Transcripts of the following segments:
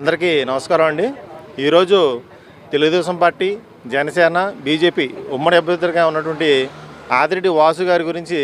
అందరికీ నమస్కారం అండి. ఈరోజు తెలుగుదేశం పార్టీ జనసేన బీజేపీ ఉమ్మడి అభ్యర్థిగా ఉన్నటువంటి ఆదిరెడ్డి వాసు గారి గురించి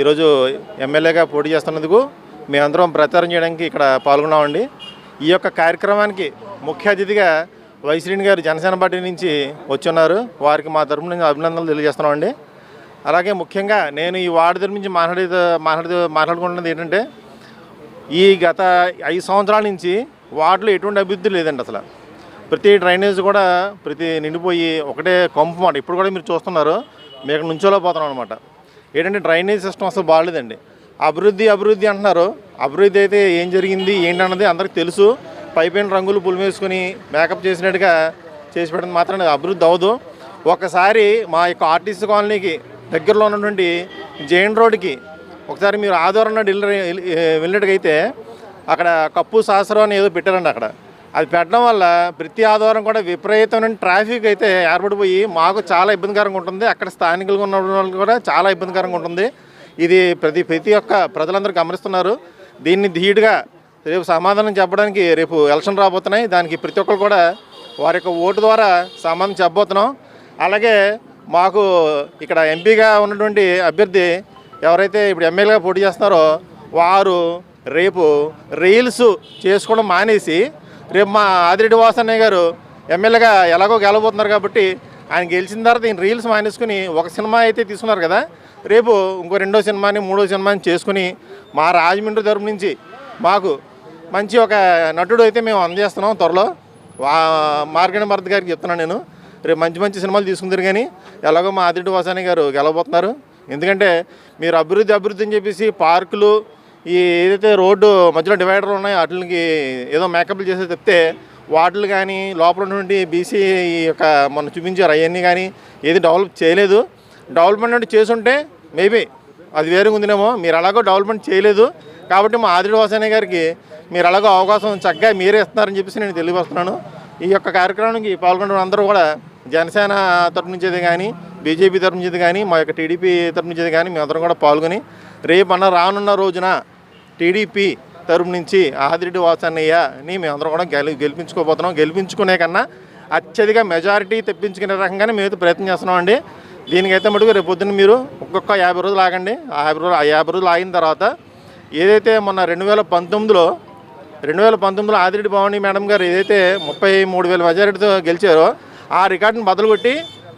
ఈరోజు ఎమ్మెల్యేగా పోటీ చేస్తున్నందుకు మేమందరం ప్రచారం చేయడానికి ఇక్కడ పాల్గొన్నామండి. ఈ యొక్క కార్యక్రమానికి ముఖ్య అతిథిగా వైశ్రీని గారు జనసేన పార్టీ నుంచి వచ్చున్నారు. వారికి మా తరపు నుంచి అభినందనలు తెలియజేస్తున్నామండి. అలాగే ముఖ్యంగా నేను ఈ వార్డు దగ్గర నుంచి మాట్లాడే మాట్లాడుతూ మాట్లాడుకుంటున్నది ఏంటంటే ఈ గత ఐదు సంవత్సరాల నుంచి వాటిలో ఎటువంటి అభివృద్ధి లేదండి అసలు. ప్రతి డ్రైనేజ్ కూడా ప్రతి నిండిపోయి ఒకటే కంపు మాట. ఇప్పుడు కూడా మీరు చూస్తున్నారు మీకు నుంచోలో పోతున్నాం అనమాట ఏంటంటే డ్రైనేజ్ సిస్టమ్ అసలు బాగాలేదండి. అభివృద్ధి అభివృద్ధి అంటున్నారు. అభివృద్ధి అయితే ఏం జరిగింది ఏంటన్నది అందరికి తెలుసు. పైపైన రంగులు పులిమేసుకొని మేకప్ చేసినట్టుగా చేసి పెట్టడం మాత్రం అభివృద్ధి అవ్వదు. ఒకసారి మా యొక్క ఆర్టీసీ కాలనీకి దగ్గరలో ఉన్నటువంటి జైన్ రోడ్కి ఒకసారి మీరు ఆదివారం నాడు వెళ్ళి వెళ్ళినట్టుగైతే అక్కడ కప్పు సహస్రం అని ఏదో పెట్టారండి అక్కడ. అది పెట్టడం వల్ల ప్రతి ఆదివారం కూడా విపరీతమైన ట్రాఫిక్ అయితే ఏర్పడిపోయి మాకు చాలా ఇబ్బందికరంగా ఉంటుంది. అక్కడ స్థానికులుగా ఉన్న వాళ్ళకి కూడా చాలా ఇబ్బందికరంగా ఉంటుంది. ఇది ప్రతి ప్రతి ఒక్క ప్రజలందరూ గమనిస్తున్నారు. దీన్ని ధీటుగా రేపు సమాధానం చెప్పడానికి రేపు ఎలక్షన్ రాబోతున్నాయి. దానికి ప్రతి ఒక్కరు కూడా వారి యొక్క ఓటు ద్వారా సమాధానం చెప్పబోతున్నాం. అలాగే మాకు ఇక్కడ ఎంపీగా ఉన్నటువంటి అభ్యర్థి ఎవరైతే ఇప్పుడు ఎమ్మెల్యేగా పోటీ చేస్తున్నారో వారు రేపు రీల్స్ చేసుకోవడం మానేసి రేపు మా ఆదిరెడ్డి వాసన్నయ్య గారు ఎమ్మెల్యేగా ఎలాగో గెలబోతున్నారు కాబట్టి ఆయన గెలిచిన తర్వాత ఈయన రీల్స్ మానేసుకుని ఒక సినిమా అయితే తీసుకున్నారు కదా రేపు ఇంకో రెండో సినిమాని మూడో సినిమాని చేసుకుని మా రాజమండ్రి తరపు నుంచి మాకు మంచి ఒక నటుడు అయితే మేము అందజేస్తున్నాం త్వరలో. వా భరత్ గారికి చెప్తున్నాను నేను. రేపు మంచి మంచి సినిమాలు తీసుకుందరు కానీ ఎలాగో మా ఆదిరెడ్డి వాసాని గారు గెలవబోతున్నారు. ఎందుకంటే మీరు అభివృద్ధి అభివృద్ధి అని చెప్పేసి పార్కులు ఈ ఏదైతే రోడ్డు మధ్యలో డివైడర్ ఉన్నాయో వాటికి ఏదో మేకప్లు చేసి చెప్తే వాటిలు కానీ లోపల ఉన్నటువంటి బీసీ ఈ యొక్క మొన్న చూపించారు అవన్నీ కానీ ఏది డెవలప్ చేయలేదు. డెవలప్మెంట్ అంటే చేసుంటే మేబీ అది వేరే ఉందినేమో. మీరు అలాగో డెవలప్మెంట్ చేయలేదు. కాబట్టి మా ఆదిరెడ్డి వాసాని గారికి మీరు అలాగో అవకాశం చక్కగా మీరే ఇస్తున్నారని చెప్పేసి నేను తెలియపరుస్తున్నాను. ఈ యొక్క కార్యక్రమానికి పాల్గొన్న అందరూ కూడా జనసేన తరపు నుంచేది కానీ బీజేపీ తరపు నుంచి కానీ మా యొక్క టీడీపీ తరపు నుంచేది కానీ మేమందరం కూడా పాల్గొని రేపు అన్న రానున్న రోజున టీడీపీ తరపు నుంచి ఆదిరెడ్డి వాసన్నయ్యని మేమందరం కూడా గెలి గెలిపించుకోబోతున్నాం. గెలిపించుకునే కన్నా అత్యధిక మెజారిటీ తెప్పించుకునే రకంగానే మేమైతే ప్రయత్నం చేస్తున్నాం అండి దీనికైతే మటుకు రేపు పొద్దున్న మీరు ఒక్కొక్క యాభై రోజులు ఆగండి. ఆ యాభై రోజులు ఆ యాభై రోజులు ఆగిన తర్వాత ఏదైతే మొన్న రెండు వేల పంతొమ్మిదిలో రెండు వేల పంతొమ్మిదిలో ఆదిరెడ్డి భవానీ మేడం గారు ఏదైతే ముప్పై మూడు వేల మెజారిటీతో గెలిచారో ఆ రికార్డుని బదులు కొట్టి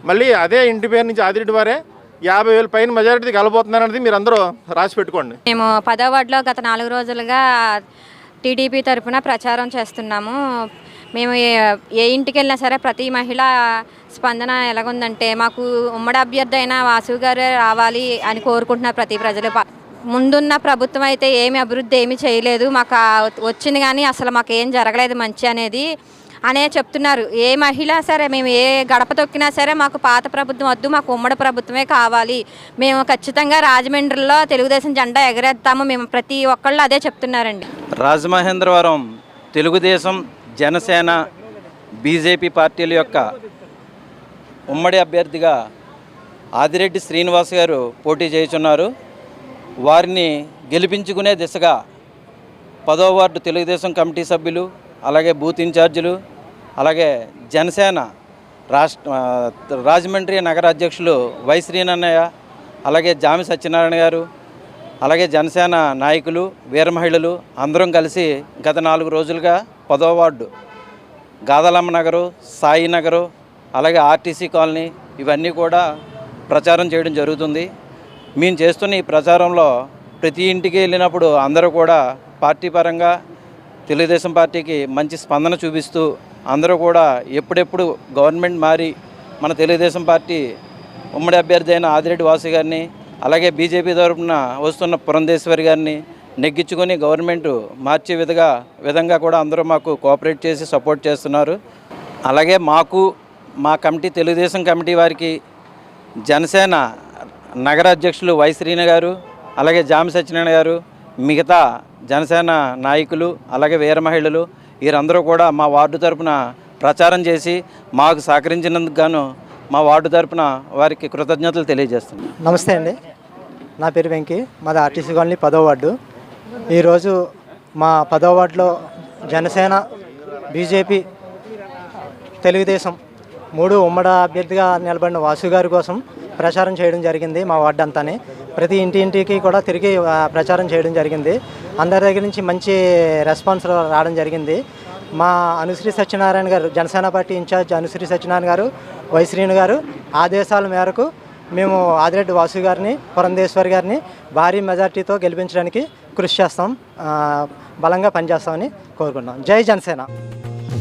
మళ్ళీ అదే ఇంటి పేరు నుంచి ఆదిరెడ్డి వారే యాభై వేల పైన మెజారిటీ గెలబోతున్నారనేది మీరు అందరూ రాసి పెట్టుకోండి. మేము పదో వార్డులో గత నాలుగు రోజులుగా టీడీపీ తరఫున ప్రచారం చేస్తున్నాము. మేము ఏ ఇంటికి వెళ్ళినా సరే ప్రతి మహిళ స్పందన ఎలాగుందంటే మాకు ఉమ్మడి అభ్యర్థి అయిన వాసు గారే రావాలి అని కోరుకుంటున్నారు ప్రతి ప్రజలు. ముందున్న ప్రభుత్వం అయితే ఏమి అభివృద్ధి ఏమీ చేయలేదు. మాకు వచ్చింది కానీ అసలు మాకు ఏం జరగలేదు మంచి అనేది అనే చెప్తున్నారు. ఏ మహిళ సరే మేము ఏ గడప తొక్కినా సరే మాకు పాత ప్రభుత్వం వద్దు మాకు ఉమ్మడి ప్రభుత్వమే కావాలి. మేము ఖచ్చితంగా రాజమండ్రిలో తెలుగుదేశం జెండా ఎగరేస్తాము మేము ప్రతి ఒక్కళ్ళు అదే చెప్తున్నారండి. రాజమహేంద్రవరం తెలుగుదేశం జనసేన బీజేపీ పార్టీల యొక్క ఉమ్మడి అభ్యర్థిగా ఆదిరెడ్డి శ్రీనివాస్ గారు పోటీ చేయుచున్నారు. వారిని గెలిపించుకునే దిశగా పదో వార్డు తెలుగుదేశం కమిటీ సభ్యులు అలాగే బూత్ ఇన్ఛార్జీలు అలాగే జనసేన రాష్ట్ర రాజమండ్రి నగర అధ్యక్షులు వై శ్రీనన్నయ్య అలాగే జామి సత్యనారాయణ గారు అలాగే జనసేన నాయకులు వీర మహిళలు అందరం కలిసి గత నాలుగు రోజులుగా పదో వార్డు గాదలమ్మ నగరు సాయి నగరు అలాగే ఆర్టీసీ కాలనీ ఇవన్నీ కూడా ప్రచారం చేయడం జరుగుతుంది. మేము చేస్తున్న ఈ ప్రచారంలో ప్రతి ఇంటికి వెళ్ళినప్పుడు అందరూ కూడా పార్టీ పరంగా తెలుగుదేశం పార్టీకి మంచి స్పందన చూపిస్తూ అందరూ కూడా ఎప్పుడెప్పుడు గవర్నమెంట్ మారి మన తెలుగుదేశం పార్టీ ఉమ్మడి అభ్యర్థి అయిన ఆదిరెడ్డి వాసు గారిని అలాగే బీజేపీ తరఫున వస్తున్న పురంధేశ్వరి గారిని నెగ్గించుకొని గవర్నమెంట్ మార్చే విధంగా విధంగా కూడా అందరూ మాకు కోఆపరేట్ చేసి సపోర్ట్ చేస్తున్నారు. అలాగే మాకు మా కమిటీ తెలుగుదేశం కమిటీ వారికి జనసేన నగర అధ్యక్షులు వై శ్రీన గారు అలాగే జామి సత్యనారాయణ గారు మిగతా జనసేన నాయకులు అలాగే వీర మహిళలు వీరందరూ కూడా మా వార్డు తరపున ప్రచారం చేసి మాకు సహకరించినందుకు గాను మా వార్డు తరపున వారికి కృతజ్ఞతలు తెలియజేస్తున్నాం. నమస్తే అండి. నా పేరు వెంకీ. మాది ఆర్టీసీ కాలనీ పదో వార్డు. ఈరోజు మా పదో వార్డులో జనసేన బీజేపీ తెలుగుదేశం మూడు ఉమ్మడ అభ్యర్థిగా నిలబడిన వాసు గారి కోసం ప్రచారం చేయడం జరిగింది మా వార్డు అంతానే. ప్రతి ఇంటి ఇంటికి కూడా తిరిగి ప్రచారం చేయడం జరిగింది. అందరి దగ్గర నుంచి మంచి రెస్పాన్స్ రావడం జరిగింది. మా అనుశ్రీ సత్యనారాయణ గారు జనసేన పార్టీ ఇన్ఛార్జ్ అనుశ్రీ సత్యనారాయణ గారు వైశ్రీను గారు ఆదేశాల మేరకు మేము ఆదిరెడ్డి వాసు గారిని పురంధేశ్వరి గారిని భారీ మెజార్టీతో గెలిపించడానికి కృషి చేస్తాం. బలంగా పనిచేస్తామని కోరుకుంటున్నాం. జై జనసేన.